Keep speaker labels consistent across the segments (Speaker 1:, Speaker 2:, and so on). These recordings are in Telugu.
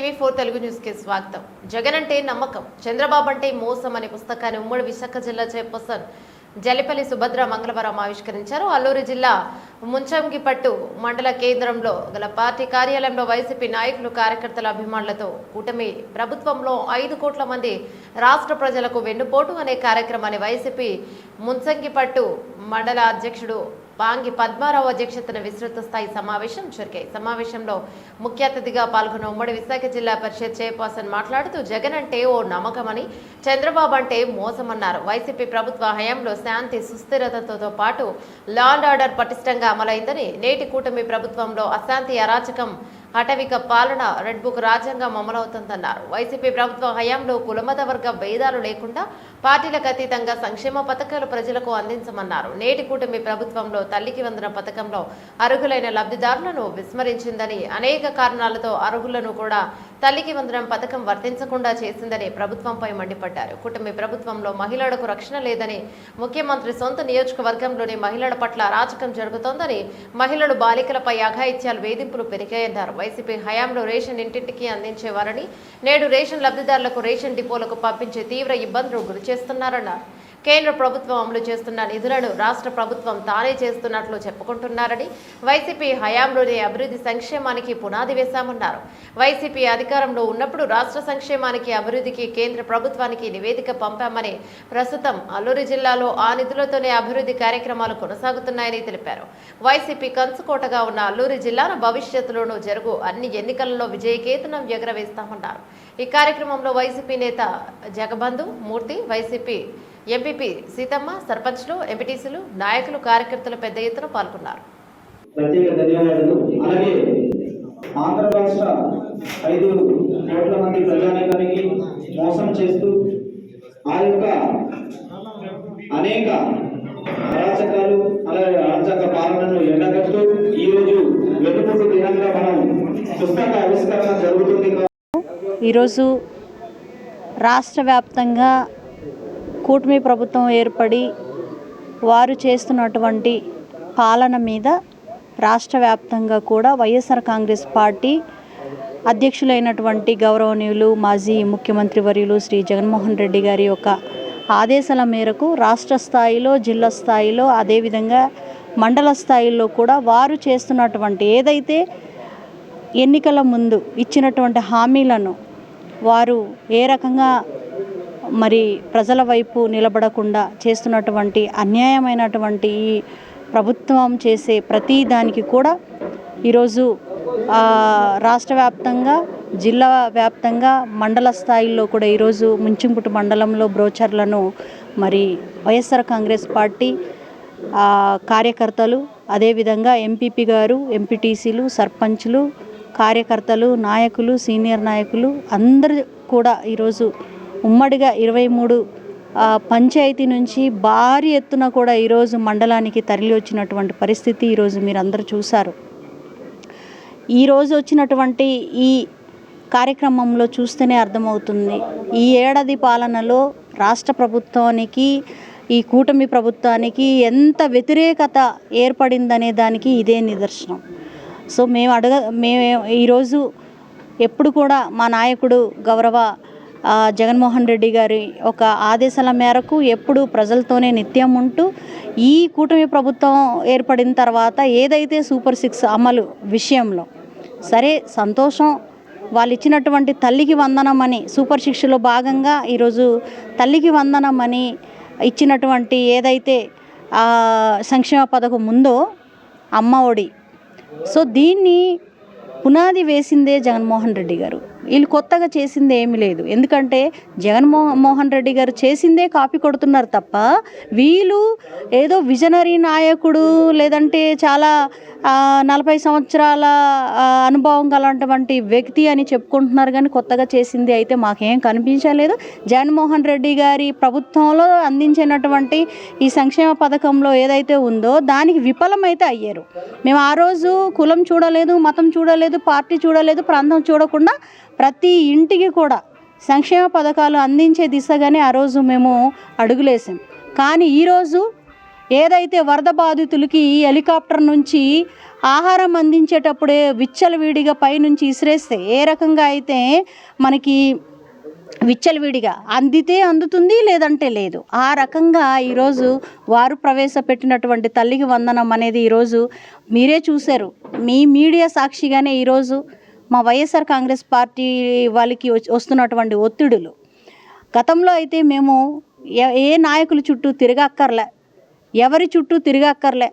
Speaker 1: టీవీ ఫోర్ తెలుగు న్యూస్కి స్వాగతం. జగన్ అంటే నమ్మకం చంద్రబాబు అంటే మోసం అనే పుస్తకాన్ని ఉమ్మడి విశాఖ జిల్లా చైర్పర్సన్ జలిపల్లి సుభద్ర మంగళవారం ఆవిష్కరించారు. అల్లూరు జిల్లా ముంచంగిపట్టు మండల కేంద్రంలో గల పార్టీ కార్యాలయంలో వైసీపీ నాయకులు కార్యకర్తల అభిమానులతో కూటమి ప్రభుత్వంలో ఐదు కోట్ల మంది రాష్ట్ర ప్రజలకు వెన్నుపోటు అనే కార్యక్రమాన్ని వైసీపీ ముంచంగిపట్టు మండల అధ్యక్షుడు బాంగి పద్మారావు అధ్యక్షతన విస్తృత స్థాయి సమావేశం జరిగాయి. సమావేశంలో ముఖ్య అతిథిగా పాల్గొన్న ఉమ్మడి విశాఖ జిల్లా పరిషత్ చైర్పర్సన్ మాట్లాడుతూ జగన్ అంటే ఓ నమ్మకమని చంద్రబాబు అంటే మోసమన్నారు. వైసీపీ ప్రభుత్వ హయాంలో శాంతి సుస్థిరతతో పాటు లా అండ్ ఆర్డర్ పటిష్టంగా అమలైందని నేటి కూటమి ప్రభుత్వంలో అశాంతి అరాచకం అటవిక పాలన రెడ్ బుక్ రాజ్యాంగం అమలవుతుందన్నారు. వైసీపీ ప్రభుత్వ హయాంలో కులమత వర్గ భేదాలు లేకుండా పార్టీలకు అతీతంగా సంక్షేమ పథకాలు ప్రజలకు అందించమన్నారు. నేటి కూటమి ప్రభుత్వంలో తల్లికి వందన పథకంలో అర్హులైన లబ్ధిదారులను విస్మరించిందని అనేక కారణాలతో అర్హులను కూడా తల్లికి వందనం పథకం వర్తించకుండా చేసిందని ప్రభుత్వంపై మండిపడ్డారు. కూటమి ప్రభుత్వంలో మహిళలకు రక్షణ లేదని ముఖ్యమంత్రి సొంత నియోజకవర్గంలోని మహిళల పట్ల అరాచకం జరుగుతోందని మహిళలు బాలికలపై అఘాయిత్యాలు వేధింపులు పెరిగాయన్నారు. వైసీపీ హయాంలో రేషన్ ఇంటింటికి అందించేవారని నేడు రేషన్ లబ్ధిదారులకు రేషన్ డిపోలకు పంపించే తీవ్ర ఇబ్బందులు గురి చేస్తున్నారన్నారు. కేంద్ర ప్రభుత్వం అమలు చేస్తున్న నిధులను రాష్ట్ర ప్రభుత్వం తానే చేస్తున్నట్లు చెప్పుకుంటున్నారని వైసీపీ హయాంలోనే అభివృద్ధి సంక్షేమానికి పునాది వేశామన్నారు. వైసీపీ అధికారంలో ఉన్నప్పుడు రాష్ట్ర సంక్షేమానికి అభివృద్ధికి కేంద్ర ప్రభుత్వానికి నివేదిక పంపామని ప్రస్తుతం అల్లూరి జిల్లాలో ఆ నిధులతోనే అభివృద్ధి కార్యక్రమాలు కొనసాగుతున్నాయని తెలిపారు. వైసీపీ కంచుకోటగా ఉన్న అల్లూరి జిల్లాను భవిష్యత్తులోనూ జరుగు అన్ని ఎన్నికలలో విజయకేతనం ఎగరవేస్తామన్నారు. ఈ కార్యక్రమంలో వైసీపీ నేత Jagabandhu Murthy Y C P M P P Seethamma సర్పంచ్లు ఎంపీటీసీలు నాయకులు కార్యకర్తలు పెద్ద ఎత్తున పాల్గొన్నారు.
Speaker 2: ప్రత్యేక ధన్యవాదాలు. అలాగే ఆంధ్ర రాష్ట్ర ఐదు కోట్ల మంది ప్రజానీకానికి మోసం చేస్తూ ఆ యొక్క అనేక అరాచకాలు అలాగే అరాచక పాలనను రోజు వెనుకొట్టు దినంగా మనం పుస్తక ఆవిష్కరణ జరుగుతుంది.
Speaker 3: ఈరోజు రాష్ట్ర వ్యాప్తంగా కూటమి ప్రభుత్వం ఏర్పడి వారు చేస్తున్నటువంటి పాలన మీద రాష్ట్ర వ్యాప్తంగా కూడా వైఎస్ఆర్ కాంగ్రెస్ పార్టీ అధ్యక్షులైనటువంటి గౌరవనీయులు మాజీ ముఖ్యమంత్రి వర్యులు శ్రీ జగన్మోహన్ రెడ్డి గారి యొక్క ఆదేశాల మేరకు రాష్ట్ర స్థాయిలో జిల్లా స్థాయిలో అదేవిధంగా మండల స్థాయిలో కూడా వారు చేస్తున్నటువంటి ఏదైతే ఎన్నికల ముందు ఇచ్చినటువంటి హామీలను వారు ఏ రకంగా మరి ప్రజల వైపు నిలబడకుండా చేస్తున్నటువంటి అన్యాయమైనటువంటి ఈ ప్రభుత్వం చేసే ప్రతి దానికి కూడా ఈరోజు రాష్ట్ర వ్యాప్తంగా జిల్లా వ్యాప్తంగా మండల స్థాయిలో కూడా ఈరోజు ముంచింపుటి మండలంలో బ్రోచర్లను మరి వైఎస్ఆర్ కాంగ్రెస్ పార్టీ కార్యకర్తలు అదేవిధంగా ఎంపీపీ గారు ఎంపీటీసీలు సర్పంచ్లు కార్యకర్తలు నాయకులు సీనియర్ నాయకులు అందరూ కూడా ఈరోజు ఉమ్మడిగా ఇరవై మూడు పంచాయతీ నుంచి భారీ ఎత్తున కూడా ఈరోజు మండలానికి తరలి వచ్చినటువంటి పరిస్థితి ఈరోజు మీరు అందరూ చూశారు ఈరోజు వచ్చినటువంటి ఈ కార్యక్రమంలో చూస్తేనే అర్థమవుతుంది. ఈ ఏడాది పాలనలో రాష్ట్ర ప్రభుత్వానికి ఈ కూటమి ప్రభుత్వానికి ఎంత వ్యతిరేకత ఏర్పడిందనే దానికి ఇదే నిదర్శనం. సో మేము అడగ మేము ఈరోజు ఎప్పుడు కూడా మా నాయకుడు గౌరవ జగన్మోహన్ రెడ్డి గారి ఒక ఆదేశాల మేరకు ఎప్పుడు ప్రజలతోనే నిత్యం ఉంటూ ఈ కూటమి ప్రభుత్వం ఏర్పడిన తర్వాత ఏదైతే సూపర్ సిక్స్ అమలు విషయంలో సరే సంతోషం వాళ్ళు ఇచ్చినటువంటి తల్లికి వందనం అని సూపర్ శిక్షలో భాగంగా ఈరోజు తల్లికి వందనం అని ఇచ్చినటువంటి ఏదైతే సంక్షేమ పథకం ఉందో అమ్మ ఒడి. సో దీన్ని పునాది వేసిందే జగన్మోహన్ రెడ్డి గారు. వీళ్ళు కొత్తగా చేసింది ఏమి లేదు. ఎందుకంటే జగన్మో మోహన్ రెడ్డి గారు చేసిందే కాపీ కొడుతున్నారు తప్ప వీళ్ళు ఏదో విజనరీ నాయకుడు లేదంటే చాలా నలభై సంవత్సరాల అనుభవం గలటువంటి వ్యక్తి అని చెప్పుకుంటున్నారు కానీ కొత్తగా చేసింది అయితే మాకేం కనిపించలేదు. జగన్మోహన్ రెడ్డి గారి ప్రభుత్వంలో అందించినటువంటి ఈ సంక్షేమ పథకంలో ఏదైతే ఉందో దానికి విఫలమైతే అయ్యారు. మేము ఆ రోజు కులం చూడలేదు మతం చూడలేదు పార్టీ చూడలేదు ప్రాంతం చూడకుండా ప్రతి ఇంటికి కూడా సంక్షేమ పథకాలు అందించే దిశగానే ఆ రోజు మేము అడుగులేసాం. కానీ ఈరోజు ఏదైతే వరద బాధితులకి హెలికాప్టర్ నుంచి ఆహారం అందించేటప్పుడే విచ్చలవిడిగా పైనుంచి ఇసిరేస్తే ఏ రకంగా అయితే మనకి విచ్చలవిడిగా అందితే అందుతుంది లేదంటే లేదు. ఆ రకంగా ఈరోజు వారు ప్రవేశపెట్టినటువంటి తల్లికి వందనం అనేది ఈరోజు మీరే చూశారు. మీ మీడియా సాక్షిగానే ఈరోజు మా వైఎస్ఆర్ కాంగ్రెస్ పార్టీ వాళ్ళకి వస్తున్నటువంటి ఒత్తిడులు. గతంలో అయితే మేము ఏ- ఏ నాయకుల చుట్టూ తిరగక్కర్లే. ఎవరి చుట్టూ తిరగక్కర్లే.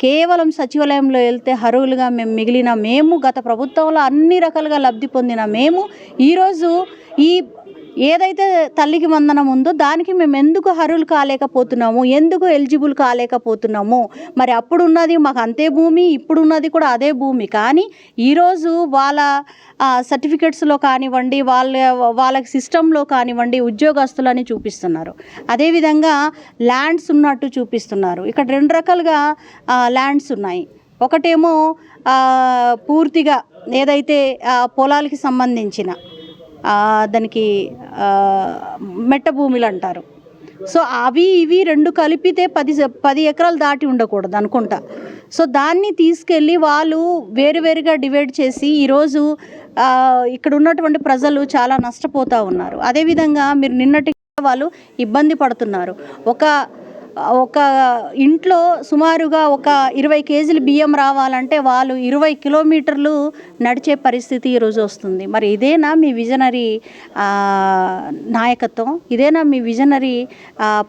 Speaker 3: కేవలం సచివాలయంలో వెళ్తే హరువులుగా మేము మిగిలిన మేము గత ప్రభుత్వంలో అన్ని రకాలుగా లబ్ధి పొందిన మేము ఈరోజు ఈ ఏదైతే తల్లికి వందనం ఉందో దానికి మేము ఎందుకు హరువులు కాలేకపోతున్నాము? ఎందుకు ఎలిజిబుల్ కాలేకపోతున్నాము? మరి అప్పుడు ఉన్నది మాకు అంతే భూమి ఇప్పుడు ఉన్నది కూడా అదే భూమి. కానీ ఈరోజు వాళ్ళ సర్టిఫికెట్స్లో కానివ్వండి వాళ్ళ వాళ్ళకి సిస్టంలో కానివ్వండి ఉద్యోగస్తులని చూపిస్తున్నారు. అదేవిధంగా ల్యాండ్స్ ఉన్నట్టు చూపిస్తున్నారు. ఇక్కడ రెండు రకాలుగా ల్యాండ్స్ ఉన్నాయి. ఒకటేమో పూర్తిగా ఏదైతే పొలాలకి సంబంధించిన దానికి మెట్ట భూములు అంటారు. సో అవి ఇవి రెండు కలిపితే పది స- పది ఎకరాలు దాటి ఉండకూడదు అనుకుంటా. సో దాన్ని తీసుకెళ్ళి వాళ్ళు వేరువేరుగా డివైడ్ చేసి ఈరోజు ఇక్కడ ఉన్నటువంటి ప్రజలు చాలా నష్టపోతూ ఉన్నారు. అదేవిధంగా మీరు నిన్నటి వాళ్ళు ఇబ్బంది పడుతున్నారు. ఒక ఒక ఇంట్లో సుమారుగా ఒక ఇరవై కేజీలు బియ్యం రావాలంటే వాళ్ళు ఇరవై కిలోమీటర్లు నడిచే పరిస్థితి ఈరోజు వస్తుంది. మరి ఇదేనా మీ విజనరీ నాయకత్వం? ఇదేనా మీ విజనరీ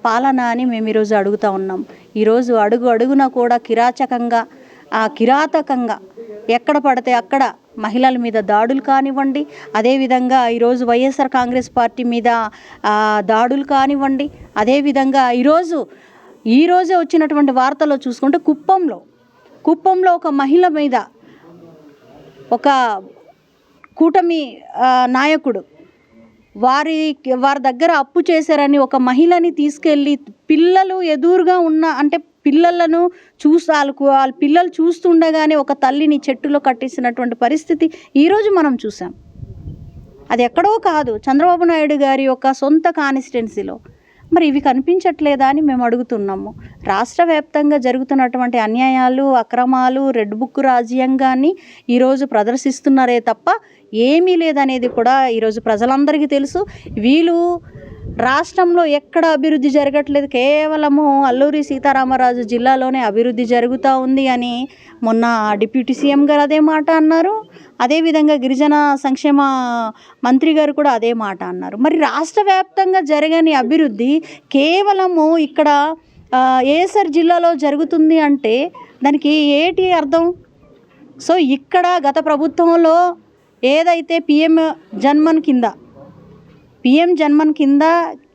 Speaker 3: పాలన అని మేము ఈరోజు అడుగుతూ ఉన్నాం. ఈరోజు అడుగు అడుగున కూడా కిరాచకంగా ఆ, కిరాతకంగా ఎక్కడ పడితే అక్కడ మహిళల మీద దాడులు కానివ్వండి అదేవిధంగా ఈరోజు వైఎస్ఆర్ కాంగ్రెస్ పార్టీ మీద దాడులు కానివ్వండి అదేవిధంగా ఈరోజు ఈరోజే వచ్చినటువంటి వార్తలో చూసుకుంటే కుప్పంలో కుప్పంలో ఒక మహిళ మీద ఒక కూటమి నాయకుడు వారి వారి దగ్గర అప్పు చేశారని ఒక మహిళని తీసుకెళ్ళి పిల్లలు ఎదురుగా ఉన్న అంటే పిల్లలను చూసి వాళ్ళకు వాళ్ళ పిల్లలు చూస్తుండగానే ఒక తల్లిని చెట్టులో కట్టేసినటువంటి పరిస్థితి ఈరోజు మనం చూసాం అది ఎక్కడో కాదు చంద్రబాబు నాయుడు గారి యొక్క సొంత కాన్స్టిట్యున్సీలో. మరి ఇవి కనిపించట్లేదా అని మేము అడుగుతున్నాము. రాష్ట్ర వ్యాప్తంగా జరుగుతున్నటువంటి అన్యాయాలు అక్రమాలు రెడ్ బుక్ రాజ్యాంగాన్ని ఈరోజు ప్రదర్శిస్తున్నారే తప్ప ఏమీ లేదనేది కూడా ఈరోజు ప్రజలందరికీ తెలుసు. వీళ్ళు రాష్ట్రంలో ఎక్కడ అభివృద్ధి జరగట్లేదు కేవలము అల్లూరి సీతారామరాజు జిల్లాలోనే అభివృద్ధి జరుగుతూ ఉంది అని మొన్న డిప్యూటీ సీఎం గారు అదే మాట అన్నారు. అదేవిధంగా గిరిజన సంక్షేమ మంత్రి గారు కూడా అదే మాట అన్నారు. మరి రాష్ట్ర వ్యాప్తంగా జరగని అభివృద్ధి కేవలము ఇక్కడ ఏఎస్ఆర్ జిల్లాలో జరుగుతుంది అంటే దానికి ఏటి అర్థం? సో ఇక్కడ గత ప్రభుత్వంలో ఏదైతే పిఎం జన్మన్ కింద పిఎం జన్మన్ కింద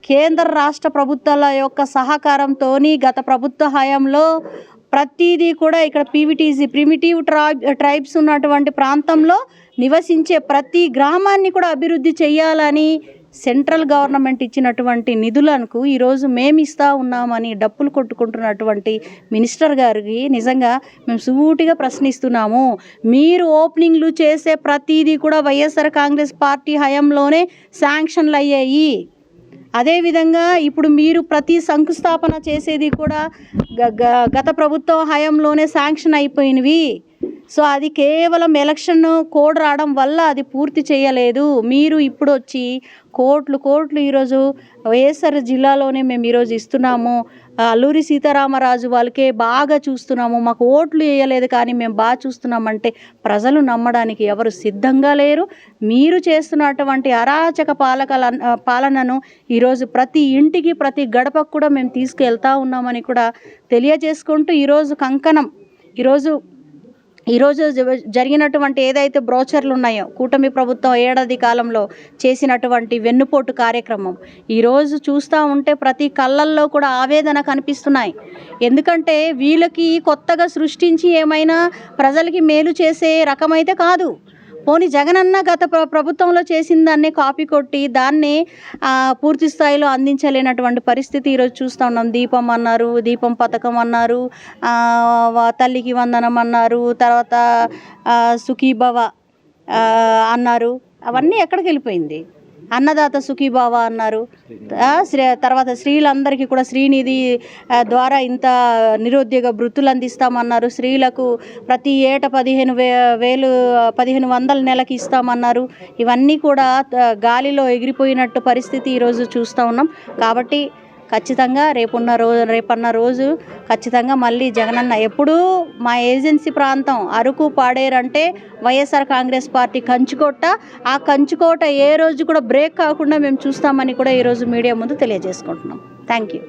Speaker 3: కేంద్ర రాష్ట్ర ప్రభుత్వాల యొక్క సహకారంతో గత ప్రభుత్వ హయాంలో ప్రతిదీ కూడా ఇక్కడ పీవిటీసీ ప్రిమిటివ్ ట్రైబ్ ట్రైబ్స్ ఉన్నటువంటి ప్రాంతంలో నివసించే ప్రతి గ్రామాన్ని కూడా అభివృద్ధి చేయాలని సెంట్రల్ గవర్నమెంట్ ఇచ్చినటువంటి నిధులకు ఈరోజు మేము ఇస్తా ఉన్నామని డప్పులు కొట్టుకుంటున్నటువంటి మినిస్టర్ గారికి నిజంగా మేము సూటిగా ప్రశ్నిస్తున్నాము. మీరు ఓపెనింగ్లు చేసే ప్రతిదీ కూడా వైఎస్ఆర్ కాంగ్రెస్ పార్టీ హయాంలోనే శాంక్షన్లు అయ్యాయి. అదేవిధంగా ఇప్పుడు మీరు ప్రతి శంకుస్థాపన చేసేది కూడా గ- గ- గత ప్రభుత్వ హయాంలోనే శాంక్షన్ అయిపోయినవి. సో అది కేవలం ఎలక్షన్ కోడ్ రావడం వల్ల అది పూర్తి చేయలేదు. మీరు ఇప్పుడు వచ్చి కోట్లు కోట్లు ఈరోజు వైఎస్ఆర్ జిల్లాలోనే మేము ఈరోజు ఇస్తున్నాము. అల్లూరి సీతారామరాజు వాళ్ళకే బాగా చూస్తున్నాము. మాకు ఓట్లు వేయలేదు కానీ మేము బాగా చూస్తున్నామంటే ప్రజలు నమ్మడానికి ఎవరు సిద్ధంగా లేరు. మీరు చేస్తున్నటువంటి అరాచక పాలకల పాలనను ఈరోజు ప్రతి ఇంటికి ప్రతి గడపకు కూడా మేము తీసుకెళ్తా ఉన్నామని కూడా తెలియజేసుకుంటూ ఈరోజు కంకణం ఈరోజు ఈరోజు జ- జరిగినటువంటి ఏదైతే బ్రోచర్లు ఉన్నాయో కూటమి ప్రభుత్వం ఏడాది కాలంలో చేసినటువంటి వెన్నుపోటు కార్యక్రమం ఈరోజు చూస్తూ ఉంటే ప్రతి కళ్ళల్లో కూడా ఆవేదన కనిపిస్తున్నాయి. ఎందుకంటే వీళ్ళకి కొత్తగా సృష్టించి ఏమైనా ప్రజలకి మేలు చేసే రకమైతే కాదు. పోనీ జగనన్న గత ప్రభుత్వంలో చేసిన దాన్నే కాపీ కొట్టి దాన్ని పూర్తి స్థాయిలో అందించలేనటువంటి పరిస్థితి ఈరోజు చూస్తూ ఉన్నాం. దీపం అన్నారు దీపం పథకం అన్నారు తల్లికి వందనం అన్నారు తర్వాత సుఖీభవ అన్నారు. అవన్నీ ఎక్కడికి వెళ్ళిపోయింది? అన్నదాత సుఖీభావ అన్నారు. తర్వాత స్త్రీలందరికీ కూడా శ్రీనిధి ద్వారా ఇంత నిరుద్యోగ వృత్తులు అందిస్తామన్నారు. స్త్రీలకు ప్రతి ఏట పదిహేను వే వేలు పదిహేను వందల నెలకి ఇస్తామన్నారు. ఇవన్నీ కూడా గాలిలో ఎగిరిపోయినట్టు పరిస్థితి ఈరోజు చూస్తూ ఉన్నాం. కాబట్టి ఖచ్చితంగా రేపున్న రోజు రేపన్న రోజు ఖచ్చితంగా మళ్ళీ జగనన్న ఎప్పుడూ మా ఏజెన్సీ ప్రాంతం అరకు పాడేరు అంటే వైఎస్ఆర్ కాంగ్రెస్ పార్టీ కంచుకోట. ఆ కంచుకోట ఏ రోజు కూడా బ్రేక్ కాకుండా మేము చూస్తామని కూడా ఈరోజు మీడియా ముందు తెలియజేసుకుంటున్నాం. Thank you.